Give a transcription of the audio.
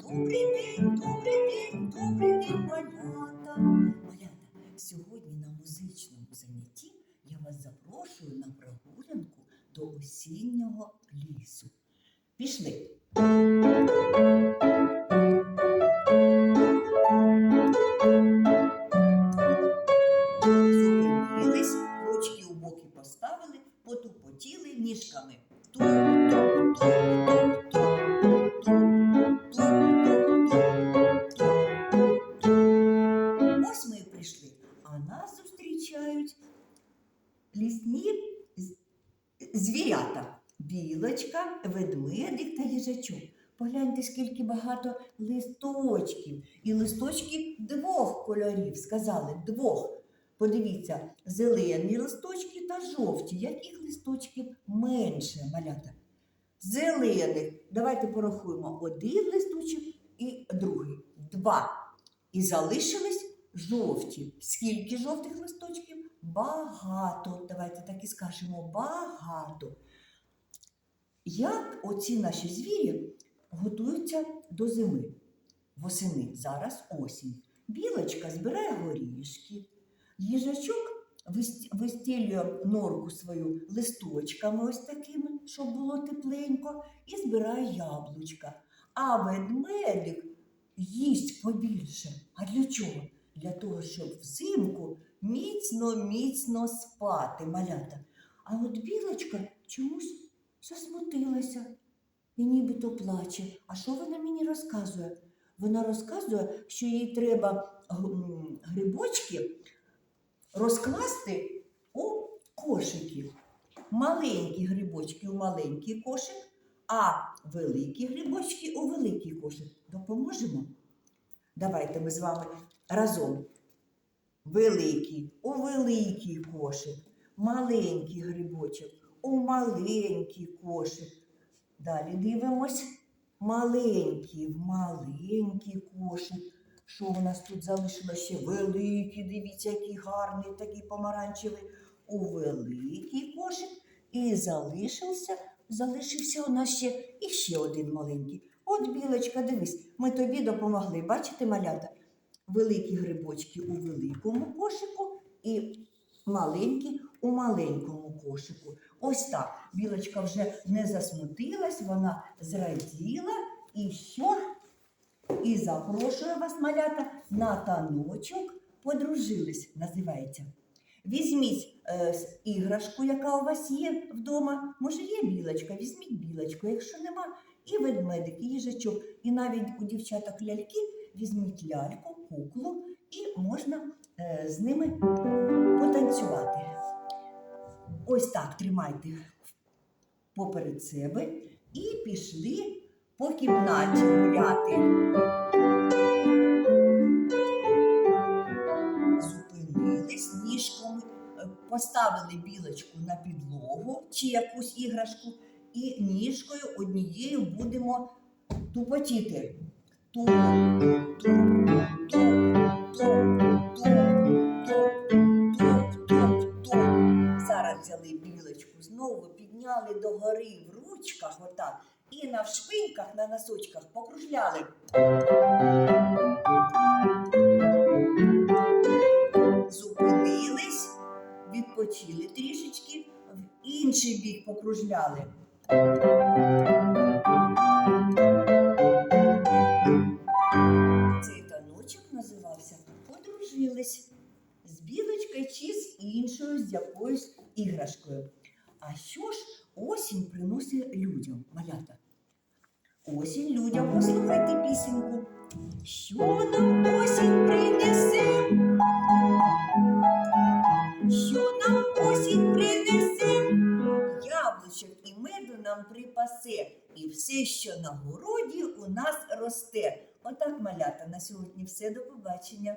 Добрий день, добрий день, добрий день, малята. Малята, сьогодні на музичному занятті я вас запрошую на прогулянку до осіннього лісу. Пішли. Зупинились, ручки у боки поставили, потупотіли ніжками. Туп-туп-туп-туп-туп-туп-туп. Нас зустрічають лісні звірята. Білочка, ведмедик та їжачок. Погляньте, скільки багато листочків. І листочки двох кольорів. Сказали двох. Подивіться, зелені листочки та жовті. Яких листочків менше малята? Зелених. Давайте порахуємо один листочок і другий. Два. І залишились жовті. Скільки жовтих листочків? Багато. Давайте так і скажемо багато. Як оці наші звірі готуються до зими? Восени, зараз осінь. Білочка збирає горішки, їжачок вис- вистілює норку свою листочками ось такими, щоб було тепленько, і збирає яблучка. А ведмедик їсть побільше. А для чого? Для того, щоб взимку міцно-міцно спати, малята. А от білочка чомусь засмутилася і нібито плаче. А що вона мені розказує? Вона розказує, що їй треба грибочки розкласти у кошики. Маленькі грибочки у маленький кошик, а великі грибочки у великий кошик. Допоможемо? Давайте ми з вами разом. Великий у великий кошик, маленький грибочок у маленький кошик. Далі дивимось. Маленький в маленький кошик. Що у нас тут залишилося? Великий, дивіться, який гарний, такий помаранчевий. У великий кошик. І залишився, залишився у нас ще і ще один маленький. От, білочка, дивись, ми тобі допомогли. Бачите, малята? Великі грибочки у великому кошику і маленькі у маленькому кошику. Ось так. Білочка вже не засмутилась, вона зраділа і що? І запрошує вас, малята, на таночок подружились, називається. Візьміть е, іграшку, яка у вас є вдома. Може, є білочка, візьміть білочку, якщо нема, і ведмедик, і їжачок, і навіть у дівчаток ляльки візьміть ляльку, куклу, і можна е, з ними потанцювати. Ось так тримайте поперед себе і пішли по кімнаті гуляти. Зупинились ніжками, е, поставили білочку на підлогу чи якусь іграшку, і ніжкою однією будемо тупотіти. Зараз взяли білочку, знову підняли догори в ручках отак і на шпиньках, на носочках покружляли. Зупинились, відпочили трішечки, в інший бік покружляли. Іграшкою. А що ж осінь приносить людям, малята? Осінь людям, послухайте пісеньку. Що нам осінь принесе? Що нам осінь принесе? Яблучок і меду нам припасе, і все, що на городі у нас росте. Отак, малята, на сьогодні все. До побачення.